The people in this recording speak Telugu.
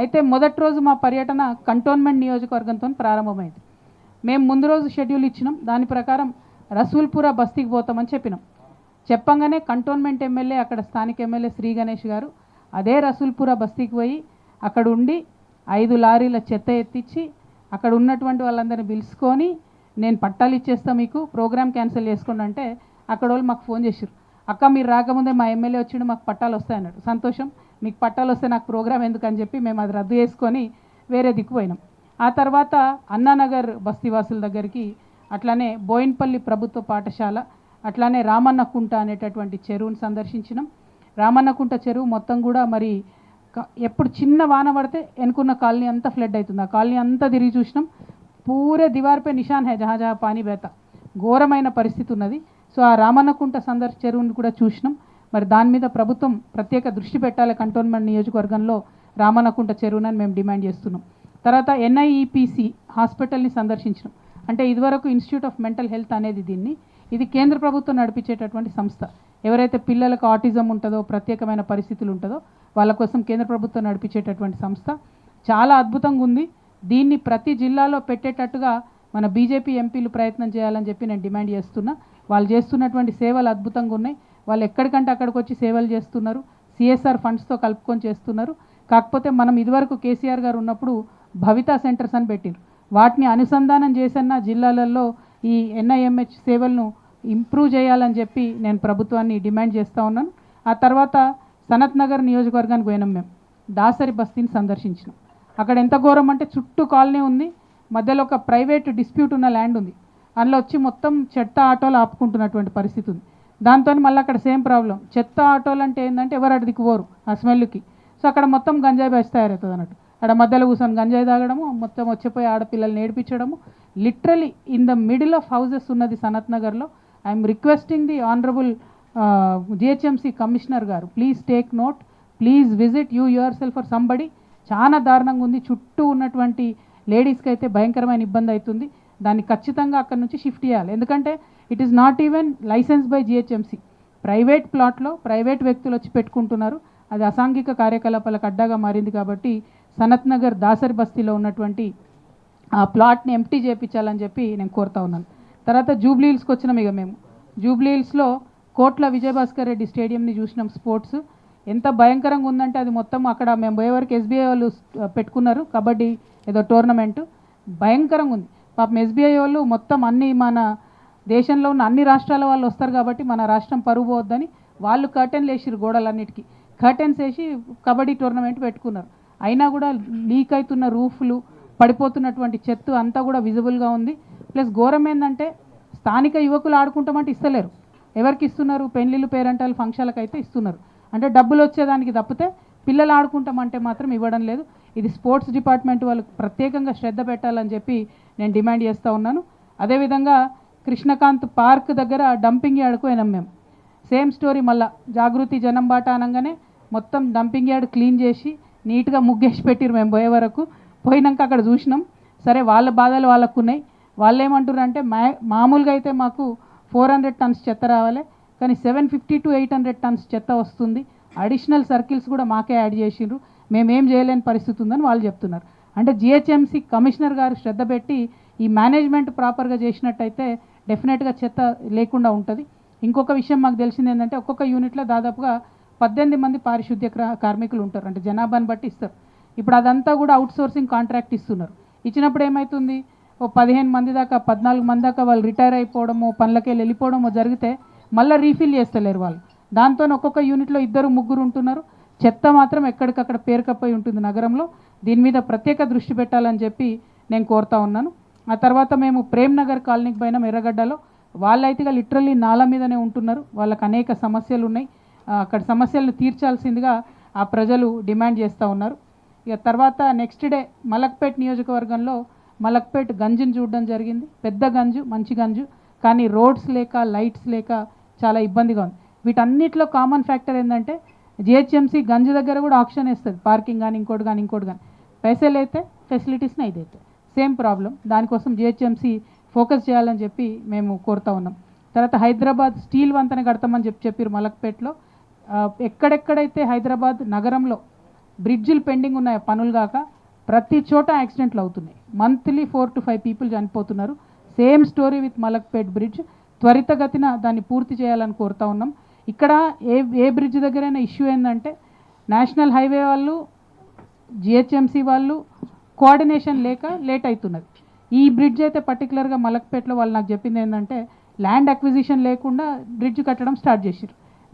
అయితే మొదటి రోజు మా పర్యటన కంటోన్మెంట్ నియోజకవర్గంతో ప్రారంభమైంది. మేము ముందు రోజు షెడ్యూల్ ఇచ్చినాం. దాని ప్రకారం రసూల్పుర బస్తీకి పోతామని చెప్పినాం. చెప్పంగానే కంటోన్మెంట్ ఎమ్మెల్యే అక్కడ స్థానిక ఎమ్మెల్యే శ్రీ గణేష్ గారు అదే రసూల్పుర బస్తీకి పోయి అక్కడ ఉండి ఐదు లారీల చెత్త ఎత్తిచ్చి అక్కడ ఉన్నటువంటి వాళ్ళందరినీ పిలుచుకొని నేను పట్టాలు ఇచ్చేస్తా మీకు ప్రోగ్రామ్ క్యాన్సిల్ చేసుకోండి అంటే అక్కడ వాళ్ళు మాకు ఫోన్ చేశారు అక్క మీరు రాకముందే మా ఎమ్మెల్యే వచ్చిండు మాకు పట్టాలు వస్తాయన్నాడు సంతోషం. మీకు పట్టాలు వస్తే నాకు ప్రోగ్రామ్ ఎందుకని చెప్పి మేము అది రద్దు చేసుకొని వేరే దిక్కుపోయినాం ఆ తర్వాత అన్నానగర్ బస్తీవాసుల దగ్గరికి అట్లానే బోయిన్పల్లి ప్రభుత్వ పాఠశాల అట్లానే రామన్నకుంట అనేటటువంటి చెరువును సందర్శించినాం. రామన్నకుంట చెరువు మొత్తం కూడా మరి ఎప్పుడు చిన్న వాన పడితే ఎనుకున్న కాలనీ అంతా ఫ్లడ్ అవుతుంది. ఆ కాలనీ అంతా తిరిగి చూసినాం. పూరే దివార్పై నిషాన్ హే జహాజహా పానీ బేత. ఘోరమైన పరిస్థితి ఉన్నది. సో ఆ రామన్నకుంట సందర్శ చెరువుని కూడా చూసినాం. మరి దాని మీద ప్రభుత్వం ప్రత్యేక దృష్టి పెట్టాలి కంటోన్మెంట్ నియోజకవర్గంలో రామనకుంట చెరువునని మేము డిమాండ్ చేస్తున్నాం. తర్వాత ఎన్ఐఈపిసి హాస్పిటల్ని సందర్శించడం అంటే ఇదివరకు ఇన్స్టిట్యూట్ ఆఫ్ మెంటల్ హెల్త్ అనేది దీన్ని ఇది కేంద్ర ప్రభుత్వం నడిపించేటటువంటి సంస్థ. ఎవరైతే పిల్లలకు ఆటిజం ఉంటుందో ప్రత్యేకమైన పరిస్థితులు ఉంటుందో వాళ్ళ కోసం కేంద్ర ప్రభుత్వం నడిపించేటటువంటి సంస్థ. చాలా అద్భుతంగా ఉంది. దీన్ని ప్రతి జిల్లాలో పెట్టేటట్టుగా మన బీజేపీ ఎంపీలు ప్రయత్నం చేయాలని చెప్పి నేను డిమాండ్ చేస్తున్నా. వాళ్ళు చేస్తున్నటువంటి సేవలు అద్భుతంగా ఉన్నాయి. వాళ్ళు ఎక్కడికంటే అక్కడికి వచ్చి సేవలు చేస్తున్నారు సిఎస్ఆర్ ఫండ్స్తో కలుపుకొని చేస్తున్నారు. కాకపోతే మనం ఇదివరకు కేసీఆర్ గారు ఉన్నప్పుడు భవితా సెంటర్స్ అని పెట్టారు వాటిని అనుసంధానం చేసన్న జిల్లాలలో ఈ ఎన్ఐఎంహెచ్ సేవలను ఇంప్రూవ్ చేయాలని చెప్పి నేను ప్రభుత్వాన్ని డిమాండ్ చేస్తూ ఉన్నాను. ఆ తర్వాత సనత్ నగర్ నియోజకవర్గానికి పోయినాం మేము. దాసరి బస్తీని సందర్శించినాం. అక్కడ ఎంత ఘోరం అంటే చుట్టూ కాలనీ ఉంది. మధ్యలో ఒక ప్రైవేట్ డిస్ప్యూట్ ఉన్న ల్యాండ్ ఉంది. అందులో వచ్చి మొత్తం చెట్ట ఆటోలు ఆపుకుంటున్నటువంటి పరిస్థితి ఉంది. దాంతో మళ్ళీ అక్కడ సేమ్ ప్రాబ్లం. చెత్త ఆటోలు అంటే ఏంటంటే ఎవరు అడిదికి పోరు ఆ స్మెల్కి సో అక్కడ మొత్తం గంజాయి బ్యాచ్ తయారవుతుంది అన్నట్టు. అక్కడ మధ్యలో కూర్చొని గంజాయి తాగడము మొత్తం వచ్చిపోయి ఆడపిల్లలు నేర్పించడము. Literally in the middle of houses ఉన్నది సనత్ నగర్లో. I'm requesting the honourable GHMC commissioner గారు please take note please visit you yourself for somebody చాలా దారుణంగా ఉంది. చుట్టూ ఉన్నటువంటి లేడీస్కి అయితే భయంకరమైన ఇబ్బంది అవుతుంది. దాన్ని ఖచ్చితంగా అక్కడ నుంచి షిఫ్ట్ చేయాలి. ఎందుకంటే it is not even license by GHMC private ప్లాట్లో private వ్యక్తులు వచ్చి పెట్టుకుంటున్నారు. అది అసాంఘిక కార్యకలాపాలకు అడ్డాగా మారింది కాబట్టి సనత్ నగర్ దాసరి బస్తీలో ఉన్నటువంటి ఆ ప్లాట్ని ఎంటీ చేయించాలని చెప్పి నేను కోరుతా ఉన్నాను. తర్వాత జూబ్లీ హిల్స్కి వచ్చినాం ఇక మేము. జూబ్లీ హిల్స్లో కోట్ల విజయభాస్కర్ రెడ్డి స్టేడియంని చూసినాం స్పోర్ట్స్. ఎంత భయంకరంగా ఉందంటే అది మొత్తం అక్కడ మేము పోయే వరకు ఎస్బీఐ వాళ్ళు పెట్టుకున్నారు. కబడ్డీ ఏదో టోర్నమెంట్. భయంకరంగా ఉంది. పాపం ఎస్బీఐ వాళ్ళు మొత్తం అన్ని మన దేశంలో ఉన్న అన్ని రాష్ట్రాల వాళ్ళు వస్తారు కాబట్టి మన రాష్ట్రం పరువు పోవద్దని వాళ్ళు కర్టెన్లు వేసిరు గోడలన్నిటికీ. కర్టెన్స్ వేసి కబడ్డీ టోర్నమెంట్ పెట్టుకున్నారు. అయినా కూడా లీక్ అవుతున్న రూఫ్లు పడిపోతున్నటువంటి చెత్త అంతా కూడా విజిబుల్గా ఉంది. ప్లస్ ఘోరం ఏంటంటే స్థానిక యువకులు ఆడుకుంటామంటే ఇస్తలేరు. ఎవరికి ఇస్తున్నారు? పెళ్ళిళ్ళు పేరంటాలు ఫంక్షన్లకు అయితే ఇస్తున్నారు. అంటే డబ్బులు వచ్చేదానికి తప్పితే పిల్లలు ఆడుకుంటామంటే మాత్రం ఇవ్వడం లేదు. ఇది స్పోర్ట్స్ డిపార్ట్మెంట్ వాళ్ళు ప్రత్యేకంగా శ్రద్ధ పెట్టాలని చెప్పి నేను డిమాండ్ చేస్తూ ఉన్నాను. అదేవిధంగా కృష్ణకాంత్ పార్క్ దగ్గర డంపింగ్ యార్డ్కు పోయినాం మేము. సేమ్ స్టోరీ మళ్ళా. జాగృతి జనం బాట అనగానే మొత్తం డంపింగ్ యార్డ్ క్లీన్ చేసి నీట్గా ముగ్గేసి పెట్టిరు మేము పోయే వరకు. పోయినాక అక్కడ చూసినాం. సరే వాళ్ళ బాధలు వాళ్ళకు ఉన్నాయి వాళ్ళు ఏమంటారు అంటే మా మామూలుగా అయితే మాకు ఫోర్ హండ్రెడ్ టన్స్ చెత్త రావాలి కానీ seven fifty to eight hundred tons చెత్త వస్తుంది. అడిషనల్ సర్కిల్స్ కూడా మాకే యాడ్ చేసిండ్రు మేమేం చేయలేని పరిస్థితి ఉందని వాళ్ళు చెప్తున్నారు. అంటే జిహెచ్ఎంసీ కమిషనర్ గారు శ్రద్ధ పెట్టి ఈ మేనేజ్మెంట్ ప్రాపర్గా చేసినట్టయితే డెఫినెట్గా చెత్త లేకుండా ఉంటుంది. ఇంకొక విషయం మాకు తెలిసింది ఏంటంటే ఒక్కొక్క యూనిట్లో దాదాపుగా పద్దెనిమిది మంది పారిశుద్ధ్య కార్మికులు ఉంటారు. అంటే జనాభాని బట్టి ఇస్తారు. ఇప్పుడు అదంతా కూడా అవుట్ సోర్సింగ్ కాంట్రాక్ట్ ఇస్తున్నారు. ఇచ్చినప్పుడు ఏమవుతుంది ఓ పదిహేను మంది దాకా పద్నాలుగు మంది దాకా వాళ్ళు రిటైర్ అయిపోవడము పనులకే వెళ్ళిపోవడమో జరిగితే మళ్ళీ రీఫిల్ చేస్తలేరు వాళ్ళు. దాంతో ఒక్కొక్క యూనిట్లో ఇద్దరు ముగ్గురు ఉంటున్నారు. చెత్త మాత్రం ఎక్కడికక్కడ పేరుకపోయి ఉంటుంది నగరంలో. దీని మీద ప్రత్యేక దృష్టి పెట్టాలని చెప్పి నేను కోరుతా ఉన్నాను. ఆ తర్వాత మేము ప్రేమ్ నగర్ కాలనీకి పోయినాం ఎర్రగడ్డలో. వాళ్ళైతే లిటరల్లీ నాల మీదనే ఉంటున్నారు. వాళ్ళకి అనేక సమస్యలు ఉన్నాయి అక్కడ సమస్యలను తీర్చాల్సిందిగా ఆ ప్రజలు డిమాండ్ చేస్తూ ఉన్నారు. ఇక తర్వాత నెక్స్ట్ డే మలక్పేట్ నియోజకవర్గంలో మలక్పేట్ గంజుని చూడడం జరిగింది. పెద్ద గంజు మంచి గంజు. కానీ రోడ్స్ లేక లైట్స్ లేక చాలా ఇబ్బందిగా ఉంది. వీటన్నిటిలో కామన్ ఫ్యాక్టర్ ఏంటంటే జిహెచ్ఎంసీ గంజు దగ్గర కూడా ఆప్షన్ వేస్తుంది. పార్కింగ్ కానీ ఇంకోటి కానీ ఇంకోటి కానీ పైసలు అయితే ఫెసిలిటీస్ని ఇదైతే. Same problem. దానికోసం జిహెచ్ఎంసీ ఫోకస్ చేయాలని చెప్పి మేము కోరుతా ఉన్నాం. తర్వాత హైదరాబాద్ స్టీల్ వంతెన కడతామని చెప్పి చెప్పారు మలక్పేట్లో. ఎక్కడెక్కడైతే హైదరాబాద్ నగరంలో బ్రిడ్జిలు పెండింగ్ ఉన్నాయో పనులు కాక ప్రతి చోట యాక్సిడెంట్లు అవుతున్నాయి. Monthly four to five people చనిపోతున్నారు. Same story with Malakpet bridge. త్వరితగతిన దాన్ని పూర్తి చేయాలని కోరుతా ఉన్నాం. ఇక్కడ ఏ ఏ బ్రిడ్జ్ దగ్గరైనా ఇష్యూ ఏంటంటే నేషనల్ హైవే వాళ్ళు జిహెచ్ఎంసీ వాళ్ళు కోఆర్డినేషన్ లేక లేట్ అవుతున్నది ఈ బ్రిడ్జ్ అయితే పర్టికులర్గా మలక్పేటలో వాళ్ళు నాకు చెప్పింది ఏంటంటే ల్యాండ్ అక్విజిషన్ లేకుండా బ్రిడ్జ్ కట్టడం స్టార్ట్ చేసారు